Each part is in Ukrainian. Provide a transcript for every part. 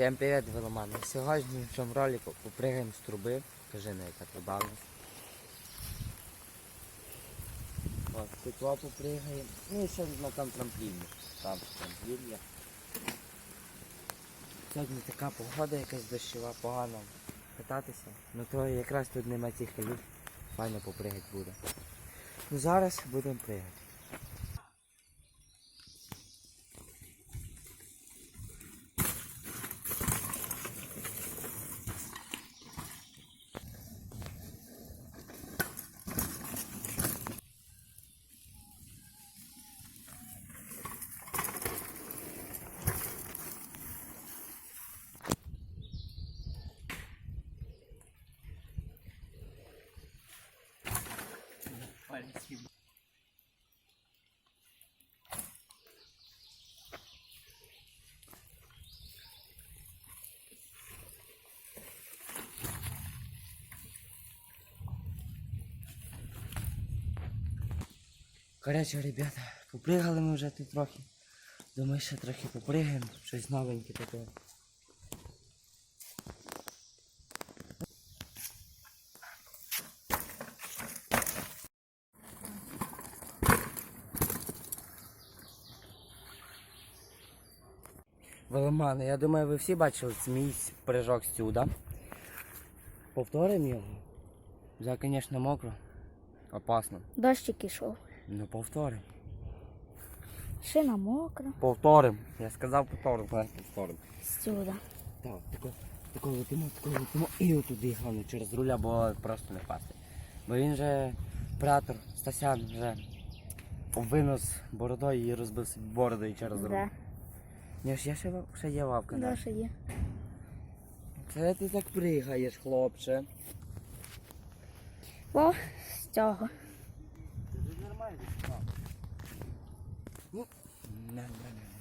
Всем привет, веломани. В цьому ролику попригаємо з труби. Кажи на яка труба. От, тут во попригаємо. Ну і ще на там трампліні. Там трамплін. Сьогодні така погода якась дощова, погано кататися. Ну то якраз тут нема цих халів. Файно попригати буде. Ну зараз будемо пригати. Коротше, ребята, попригали ми вже тут трохи. Думаю, ще трохи попригаємо, щось новеньке таке. Веломани, я думаю, ви всі бачили мій прыжок з сюди. Повторимо його. Вже, звісно, мокро. Опасно. Дощик ішов. Ну повторимо. Шина мокра. Повторим. Я сказав повторим, давай повторим. Сюди. Так, тако, тако летимо, тако летимо і отуди головне через руля, бо просто не впасти. Бо він же оператор Стасян вже винос бородою і розбив собі бороду і через руль. Да. Ні, ж я ще, ва- ще є лавка. Да. ще є. Це ти так пригаєш, хлопче. О, з цього. Це нормально, Ну, не, не, не.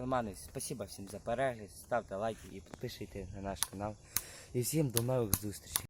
Велмани, спасибо всім за перегляд, ставте лайки і підпишіться на наш канал. І всім до нових зустрічей.